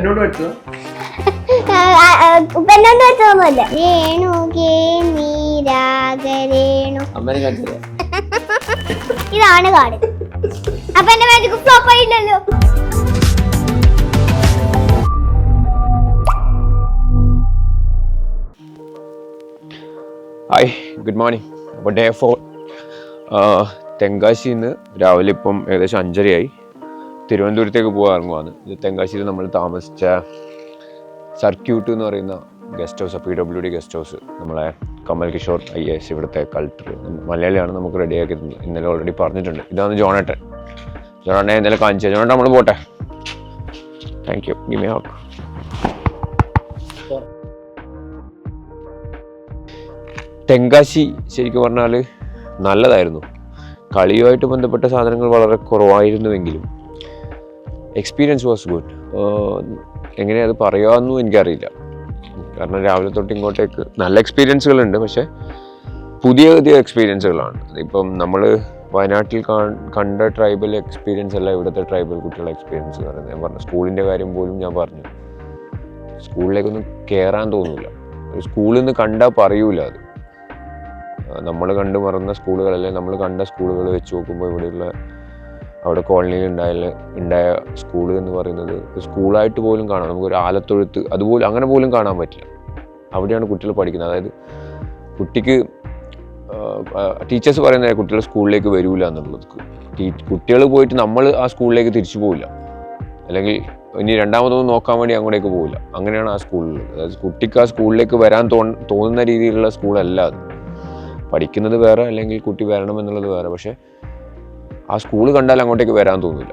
എന്നോട് വെച്ചതൊന്നുമല്ല രേണു കേ നീരാഗരേണു ഇതാണ് കാട്. അപ്പൊ എന്റെ മാജിക് ഫ്ലോപ്പ് ആയില്ലല്ലോ. ഹായ് ഗുഡ് മോർണിംഗ് അപ്പോൾ ഡേ ഫോർ തെങ്കാശിന്ന് രാവിലെ ഇപ്പം ഏകദേശം അഞ്ചരയായി. തിരുവനന്തപുരത്തേക്ക് പോകാൻ ഇറങ്ങുവാണ്. ഇത് തെങ്കാശ്ശേരി നമ്മൾ താമസിച്ച സർക്യൂട്ട് എന്ന് പറയുന്ന guest house P W D guest house നമ്മളെ കമൽ കിഷോർ ഐ എസ് ഇവിടുത്തെ കൾട്ടർ മലയാളിയാണ് നമുക്ക് റെഡിയാക്കി തന്നത്. ഇന്നലെ ഓൾറെഡി പറഞ്ഞിട്ടുണ്ട്. ഇതാണ് ജോണേട്ടൻ. ജോണേട്ടനെ ഇന്നലെ കാണിച്ചത്. ജോണേട്ടൻ നമ്മൾ പോട്ടെ. താങ്ക് യു ഗിമി ഹോക്ക് തെങ്കാശി ശരിക്കും പറഞ്ഞാൽ നല്ലതായിരുന്നു. കളിയുമായിട്ട് ബന്ധപ്പെട്ട സാധനങ്ങൾ വളരെ കുറവായിരുന്നുവെങ്കിലും എക്സ്പീരിയൻസ് വാസ് ഗുഡ് എങ്ങനെ അത് പറയാമെന്നും എനിക്കറിയില്ല. കാരണം രാവിലെ തൊട്ട് ഇങ്ങോട്ടേക്ക് നല്ല എക്സ്പീരിയൻസുകളുണ്ട് പക്ഷേ പുതിയ പുതിയ എക്സ്പീരിയൻസുകളാണ് ഇപ്പം നമ്മൾ വയനാട്ടിൽ കണ്ട ട്രൈബൽ എക്സ്പീരിയൻസ് അല്ല ഇവിടുത്തെ ട്രൈബൽ കുട്ടികളുടെ എക്സ്പീരിയൻസ് പറയുന്നത്. ഞാൻ പറഞ്ഞു സ്കൂളിന്റെ കാര്യം പോലും ഞാൻ പറഞ്ഞു. സ്കൂളിലേക്കൊന്നും കയറാൻ തോന്നില്ല സ്കൂളിൽ നിന്ന് കണ്ടാൽ പറയൂല അത്. നമ്മൾ കണ്ടു മറന്ന സ്കൂളുകളല്ലേ നമ്മൾ കണ്ട സ്കൂളുകൾ വെച്ച് നോക്കുമ്പോൾ ഇവിടെയുള്ള അവിടെ കോളനിയിൽ ഉണ്ടായ ഉണ്ടായ സ്കൂൾ എന്ന് പറയുന്നത് സ്കൂളായിട്ട് പോലും കാണാം. നമുക്ക് ഒരു ആലത്തൊഴുത്ത് അതുപോലെ അങ്ങനെ പോലും കാണാൻ പറ്റില്ല. അവിടെയാണ് കുട്ടികൾ പഠിക്കുന്നത്. അതായത് കുട്ടിക്ക് ടീച്ചേഴ്സ് പറയുന്നത് കുട്ടികൾ സ്കൂളിലേക്ക് വരൂല എന്നുള്ളത്. കുട്ടികൾ പോയിട്ട് നമ്മൾ ആ സ്കൂളിലേക്ക് തിരിച്ചു പോവില്ല. അല്ലെങ്കിൽ ഇനി രണ്ടാമതൊന്നും നോക്കാൻ വേണ്ടി അങ്ങോട്ടേക്ക് പോവില്ല. അങ്ങനെയാണ് ആ സ്കൂളിൽ അതായത് കുട്ടിക്ക് ആ സ്കൂളിലേക്ക് വരാൻ തോന്നുന്ന രീതിയിലുള്ള സ്കൂളല്ല അത്. പഠിക്കുന്നത് വേറെ അല്ലെങ്കിൽ കുട്ടി വരണം എന്നുള്ളത് വേറെ. പക്ഷേ ആ സ്കൂൾ കണ്ടാൽ അങ്ങോട്ടേക്ക് വരാൻ തോന്നില്ല.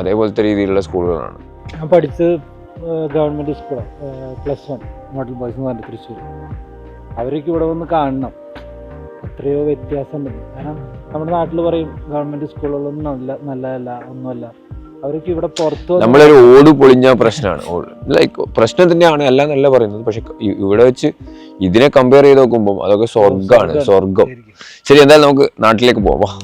അതേപോലത്തെ രീതിയിലുള്ള സ്കൂളുകളാണ്. ഞാൻ പഠിച്ചത് ഗവൺമെന്റ് സ്കൂളാണ് പ്ലസ് വൺ മോഡൽ ബോയ്സ് എന്ന് പറഞ്ഞിട്ട് തൃശ്ശൂർ അവരൊക്കെ ഇവിടെ വന്ന് കാണണം. എത്രയോ വ്യത്യാസമുണ്ട്. കാരണം നമ്മുടെ നാട്ടിൽ പറയും ഗവൺമെന്റ് സ്കൂളുകളൊന്നും നല്ല നല്ലതല്ല ഒന്നുമല്ല. അവരൊക്കെ ഇവിടെ പുറത്ത് നമ്മളൊരു ഓട് പൊളിഞ്ഞ പ്രശ്നമാണ്. ലൈക്ക് പ്രശ്നം തന്നെയാണ് എല്ലാം നല്ല പറയുന്നത്. പക്ഷെ ഇവിടെ വെച്ച് ഇതിനെ കമ്പയർ ചെയ്ത് നോക്കുമ്പോൾ അതൊക്കെ സ്വർഗമാണ് സ്വർഗം ശരി എന്തായാലും നമുക്ക് നാട്ടിലേക്ക് പോവാം.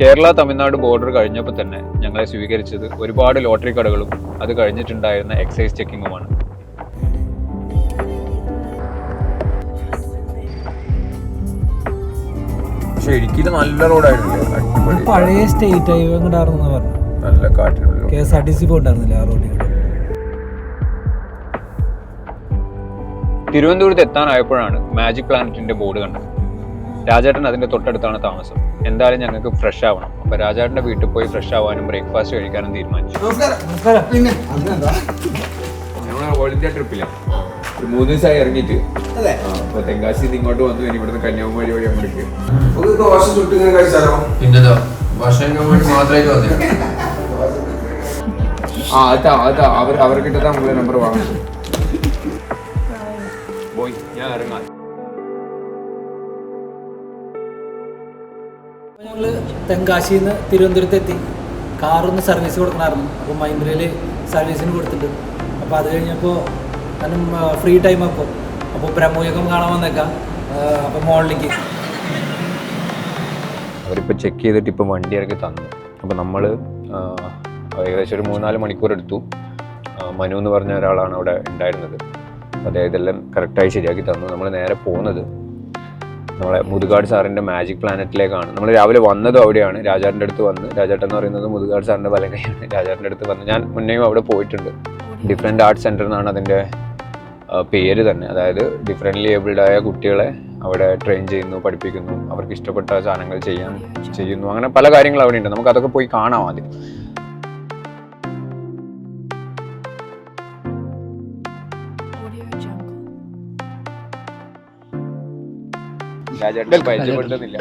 കേരള തമിഴ്നാട് ബോർഡർ കഴിഞ്ഞപ്പോൾ തന്നെ ഞങ്ങളെ സ്വീകരിച്ചത് ഒരുപാട് ലോട്ടറി കടകളും അത് കഴിഞ്ഞിട്ടുണ്ടായിരുന്ന എക്സൈസ് ചെക്കിങ്ങുമാണ് പക്ഷെ ഇടുക്കിയിൽ നല്ല റോഡായിരുന്നു അടിപൊളി. പഴയ സ്റ്റേറ്റ് ഹൈവേ ഉണ്ടായിരുന്നു പറഞ്ഞു നല്ല കാറ്റിനുള്ള K S R T C പോയിട്ടുണ്ടായിരുന്നില്ല ആ റോഡിൽ തിരുവനന്തപുരത്ത് എത്താനായപ്പോഴാണ് മാജിക് പ്ലാനറ്റിന്റെ ബോർഡ് കണ്ടത്. രാജേട്ടൻ അതിന്റെ തൊട്ടടുത്താണ് താമസം. എന്തായാലും ഞങ്ങൾക്ക് ഫ്രഷ് ആവണം. അപ്പൊ രാജേട്ടന്റെ വീട്ടിൽ പോയി ഫ്രഷ് ആവാനും ബ്രേക്ക്ഫാസ്റ്റ് കഴിക്കാനും തീരുമാനിച്ചു. ഓൾ ഇന്ത്യ ട്രിപ്പിലാണ് ഒരു മൂന്ന് ദിവസമായി ഇറങ്ങിയിട്ട്. അപ്പൊ തെങ്കാശി ഇങ്ങോട്ട് വന്നു. ഇനി ഇവിടുന്ന് കന്യാകുമാരി വഴി അങ്ങോട്ട് ഒരു ദോശ ചുട്ടിങ്ങനെ കഴിച്ചാലോ? പിന്നെന്താ? ഭക്ഷണം വേണ്ടി മാത്രമായിട്ട് വന്നു ആ അതാ അതാ അവർ അവർക്കിട്ടതാ നമ്മളെ നമ്പർ വാങ്ങുന്നത് പോയി. ഞാൻ ഇറങ്ങാം. ഞങ്ങൾ തെങ്കാശിയിൽ നിന്ന് തിരുവനന്തപുരത്ത് എത്തി കാറൊന്ന് സർവീസ് കൊടുക്കണമായിരുന്നു അപ്പോൾ മഹീന്ദ്രയിൽ സർവീസിന് കൊടുത്തിട്ടുണ്ട് അപ്പോൾ അത് കഴിഞ്ഞപ്പോൾ അതും ഫ്രീ ടൈം അപ്പോൾ അപ്പോൾ ബ്രഹ്മയുഗം കാണാൻ വന്നേക്കാം. അപ്പോൾ മോളിലേക്ക്. അവരിപ്പോൾ ചെക്ക് ചെയ്തിട്ട് ഇപ്പോൾ വണ്ടി ഇറക്കി തന്നു. അപ്പോൾ നമ്മൾ ഏകദേശം ഒരു മൂന്നാൽ മണിക്കൂർ എടുത്തു. മനു എന്ന് പറഞ്ഞ ഒരാളാണ് അവിടെ ഉണ്ടായിരുന്നത്. അദ്ദേഹം ഇതെല്ലാം കറക്റ്റായി ശരിയാക്കി തന്നു. നമ്മൾ നേരെ പോകുന്നത് നമ്മളെ മുതുകാട് സാറിന്റെ മാജിക് പ്ലാനറ്റിലേക്കാണ് നമ്മൾ രാവിലെ വന്നതും അവിടെയാണ്. രാജാറിന്റെ അടുത്ത് വന്ന്. രാജാട്ടൻ എന്ന് പറയുന്നത് മുതുകാട് സാറിന്റെ വലകയാണ് രാജാറിന്റെ അടുത്ത് വന്ന് ഞാൻ മുന്നേയും അവിടെ പോയിട്ടുണ്ട്. ഡിഫറെന്റ് ആർട്ട് സെന്റർ എന്നാണ് അതിന്റെ പേര് തന്നെ. അതായത് ഡിഫറെന്റ്ലി ഏബിൾഡ് ആയ കുട്ടികളെ അവിടെ ട്രെയിൻ ചെയ്യുന്നു പഠിപ്പിക്കുന്നു. അവർക്ക് ഇഷ്ടപ്പെട്ട സാധനങ്ങൾ ചെയ്യാൻ ചെയ്യുന്നു. അങ്ങനെ പല കാര്യങ്ങളും അവിടെ ഉണ്ട്. നമുക്ക് അതൊക്കെ പോയി കാണാം ആദ്യം. പരിചയപ്പെടുത്തുന്നില്ല.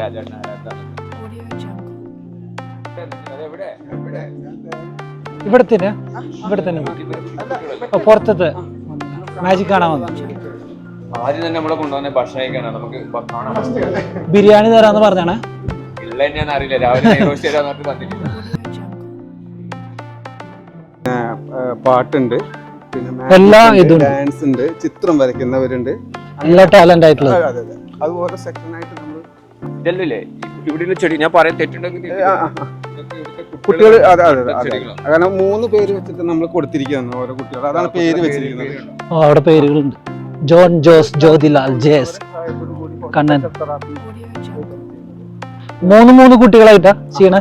രാജേട്ടൻ? ഇവിടെ തന്നെ ഇവിടെ തന്നെ പുറത്തത്തെ. മാജിക് കാണാൻ വന്നു. ആദ്യം തന്നെ നമ്മളെ കൊണ്ടുവന്ന ഭക്ഷണം നമുക്ക് ബിരിയാണി തരാന്ന് പറഞ്ഞാണ്. ഇല്ല ഞാൻ അറിയില്ല. രാവിലെ പാട്ടുണ്ട്. പിന്നെ എല്ലാ ഇതും ഉണ്ട്. ഡാൻസ് ഉണ്ട് ചിത്രം വരയ്ക്കുന്നവരുണ്ട്. നല്ല ടാലന്റ് ആയിട്ടുള്ളത്. അതെ. അതുപോലെ സെക്കൻഡ് ആയിട്ട് നമ്മൾ ഇതല്ലേ ഇവിടെയുള്ള ചെടി ഞാൻ പറയാൻ തെറ്റുണ്ടെങ്കിൽ കുട്ടികൾ അതെ അതെ അതെ. കാരണം മൂന്ന് പേര് വെച്ചിട്ട് നമ്മൾ കൊടുത്തിരിക്കുകയാണ് ഓരോ കുട്ടികൾ അതാണ് പേര് വെച്ചിരിക്കുന്നത്. അവിടെ പേരുകളുണ്ട്. John Jose Jyothilal Jase. Kannan. മൂന്ന് മൂന്ന് കുട്ടികളായിട്ടാ ചെയ്യണേ?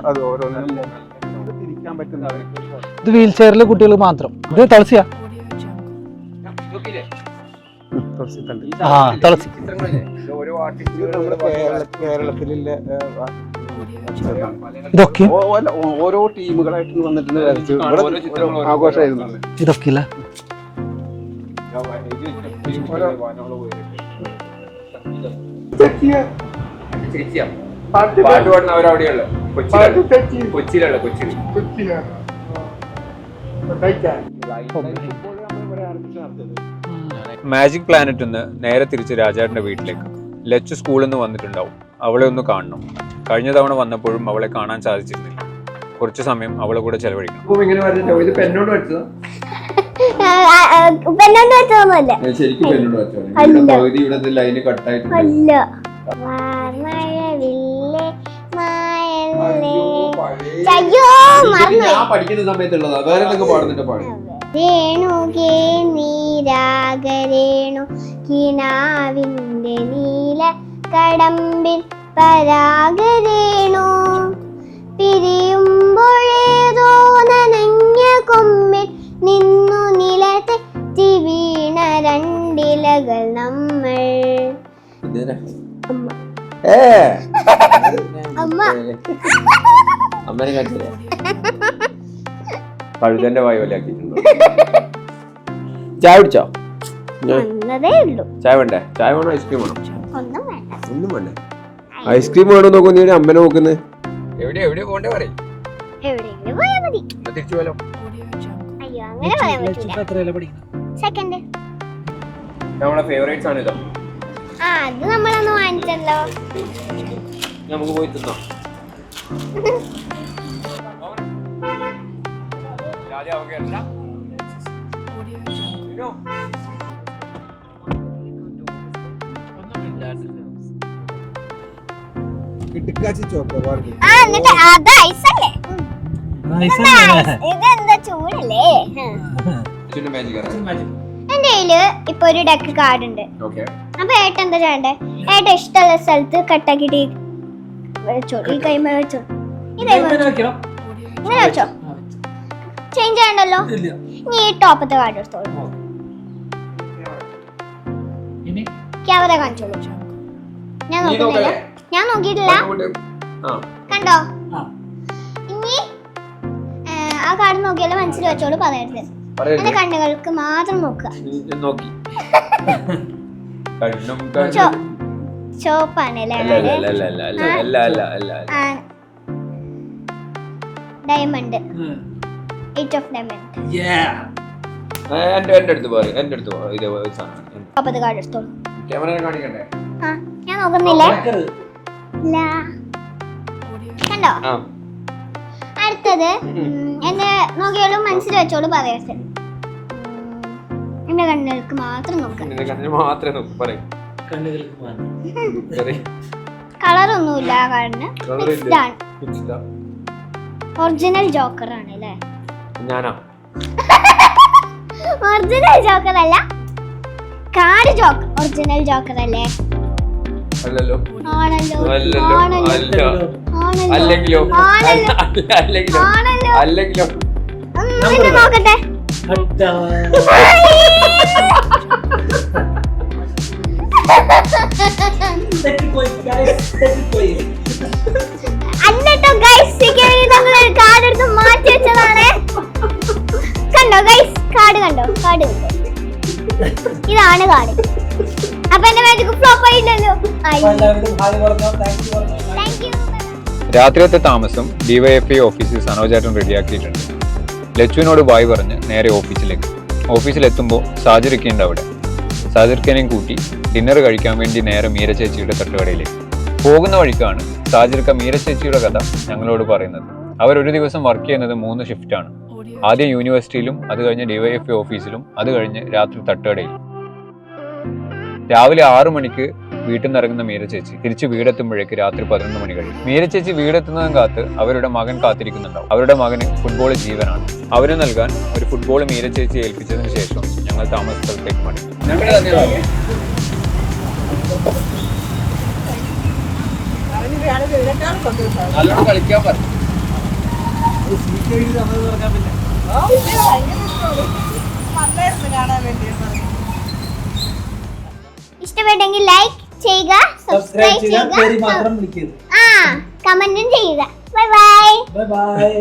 ഇത് വീൽ ചെയറിലെ കുട്ടികൾ മാത്രം. ഇത് തുളസിയാ. തുളസി തള്ളി ആ തുളസി. കേരളത്തിലുള്ള ഇതൊക്കെ? ഓരോ ടീമുകളായിട്ട് വന്നിട്ടുണ്ട് കൊച്ചിയിലുള്ള കൊച്ചിയിൽ മാജിക് പ്ലാനറ്റ് ഒന്ന് നേരെ തിരിച്ച് രാജാടിന്റെ വീട്ടിലേക്ക്. ലച്ച് സ്കൂളിൽ നിന്ന് വന്നിട്ടുണ്ടാവും. അവളെ ഒന്ന് കാണണം. കഴിഞ്ഞ തവണ വന്നപ്പോഴും അവളെ കാണാൻ സാധിച്ചിരുന്നില്ല. കുറച്ച് സമയം അവളെ കൂടെ ചെലവഴിക്കണം. ഞാൻ പഠിക്കുന്ന സമയത്തുള്ളതാ. വേറെ എന്തൊക്കെ പാടുന്നുണ്ട് നീ നിരാകരേണു കിനാവിന്റെ നീല കടമ്പിൽ പരാഗരേണു. പിരിയുമ്പോഴേതോ നനഞ്ഞ കൊമ്പിൽ നിന്നു നിലത്തെ വീണ രണ്ടിലകൾ നമ്മൾ. അമ്മ. കാട്ടില്ല പഴുതന്റെ വായു വല്ലാക്കിയിട്ടുണ്ടോ ചായ കുടിച്ചോ? ചായ വേണ്ടേ? ചായ വേണോ? ഐസ്ക്രീം വേണോ? ഒന്നും വേണ്ട. ഐസ്ക്രീം. വേണോ നോക്കൂ നീ അമ്മനെ നോക്കുന്നത് എവിടെ എവിടെ പോണ്ടേ പറയും. തിരിച്ചു പോലോ സെക്കൻഡ് നമ്മളെ ഫേവറേറ്റ്സ് ആണ് ഇതോ. ആ അത് നമ്മളൊന്ന് വാങ്ങിച്ചല്ലോ. നമുക്ക് പോയി തിന്നാം. കിട്ടിക്കാച്ചി ചോക്കോബാർ ആ എന്നിട്ട് അത് ഐസല്ലേ? ഇതെന്താ ചൂടല്ലേ? മാജിക് എന്റെ കയ്യിൽ ഇപ്പൊ ഒരു ഡെക്ക് കാർഡ് ഉണ്ട്. ഓക്കെ അപ്പൊ ഏട്ടൻ എന്താ ചെയ്യണ്ടേ? ഏട്ടൻ ഇഷ്ടമുള്ള സ്ഥലത്ത് കട്ടാക്കിട്ട് വെച്ചോ ഈ കൈമ വെച്ചോ. ഈ കൈമ വെച്ചോ. ഇങ്ങനെ വെച്ചോ. ചേഞ്ച് ചെയ്യണ്ടല്ലോ? നീ ഈ ടോപ്പത്തെ കാർഡ് എടുത്തോളൂ. ക്യാമറ കാണിച്ചോളൂ ഞാൻ നോക്കുന്നില്ല. ഞാൻ നോക്കിയിട്ടില്ല. കണ്ടോ? ഇനി ആ കാർഡ് നോക്കിയാലും മനസ്സിൽ വെച്ചോളൂ പറയരുത്. എന്റെ കണ്ണുകൾക്ക് മാത്രം നോക്കുക. നോക്കി. ഡയമണ്ട് ഓഫ് എന്റെ അടുത്ത് എന്റെ അടുത്ത് ക്യാമറ കാണിക്കണ്ടേ? ആ ഞാൻ നോക്കുന്നില്ലേ? കണ്ടോ? അടുത്തത് എന്നെ നോക്കിയോളൂ മനസ്സിൽ വെച്ചോളൂ പറയട്ടെ. എന്റെ കണ്ണുകൾക്ക് മാത്രം കളർ ഒന്നുമില്ല കണ്ണ്. ഒറിജിനൽ ജോക്കർ ആണ്. അല്ലേ ഞാനോ. ഒറിജിനൽ ജോക്കർ അല്ല. കാർഡ് ജോക്ക് ഒറിജിനൽ ജോക്കർ അല്ലേ അല്ലല്ലോ. ആണല്ലോ അല്ലല്ലോ ആണല്ലോ അല്ല. ആണല്ലോ അല്ലെങ്കിലോ. ആണല്ലോ അല്ല, അല്ലെങ്കിലോ. ആണല്ലോ. അല്ലെങ്കിലോ. ഉം, പിന്നെ നോക്കട്ടെ. അല്ലട്ടോ ഗൈസ് സെക്യൂരിറ്റി നമ്മൾ കാർഡ് എടുത്ത് മാറ്റി വെച്ചതാണ്. കണ്ടോ ഗൈസ് കാർഡ് കണ്ടോ കാർഡ് കണ്ടോ? ഇതാണ് കാട്. അപ്പൊ എന്റെ മാജിക് ഫ്ലോപ്പ് ആയില്ലല്ലോ. രാത്രിയത്തെ താമസം ഡിവൈഎഫ്ഐ ഓഫീസിൽ സനോജേട്ടൻ റെഡിയാക്കിയിട്ടുണ്ട്. ലച്ചുവിനോട് ബായ് പറഞ്ഞ് നേരെ ഓഫീസിലേക്ക്. ഓഫീസിലെത്തുമ്പോൾ സാജിറിക്കുണ്ട് അവിടെ. സാജിർക്കനെയും കൂട്ടി ഡിന്നർ കഴിക്കാൻ വേണ്ടി നേരെ മീര ചേച്ചിയുടെ തട്ടുകടയിലേക്ക്. പോകുന്ന വഴിക്കാണ് സാജിർക്ക മീര ചേച്ചിയുടെ കഥ ഞങ്ങളോട് പറയുന്നത്. അവർ ഒരു ദിവസം വർക്ക് ചെയ്യുന്നത് മൂന്ന് ഷിഫ്റ്റാണ് ആദ്യം യൂണിവേഴ്സിറ്റിയിലും അത് കഴിഞ്ഞ് ഡിവൈഎഫ്ഐ ഓഫീസിലും അത് കഴിഞ്ഞ് രാത്രി തട്ടുകടയിലും. രാവിലെ ആറു മണിക്ക് വീട്ടിൽ നിന്ന് ഇറങ്ങുന്ന മീര ചേച്ചി. തിരിച്ച് വീടെത്തുമ്പോഴേക്ക് രാത്രി പതിനൊന്ന് മണി കഴിയും. മീര ചേച്ചി വീടെത്തുന്നതും കാത്ത് അവരുടെ മകൻ കാത്തിരിക്കുന്നുണ്ടാവും. അവരുടെ മകന് ഫുട്ബോൾ ജീവനാണ്. അവന് നൽകാൻ ഒരു ഫുട്ബോൾ മീര ചേച്ചി ഏൽപ്പിച്ചതിന് ശേഷം ഞങ്ങൾ താമസ സ്ഥലത്തേക്ക് മടങ്ങി. ഞങ്ങളുടെ കളിക്കാൻ പറഞ്ഞു. ഇഷ്ടപ്പെട്ടെങ്കിൽ ലൈക്ക് ചെയ്യുക സബ്സ്ക്രൈബ് ചെയ്യുക. ആ കമന്റും ചെയ്യുക. Bye bye bye bye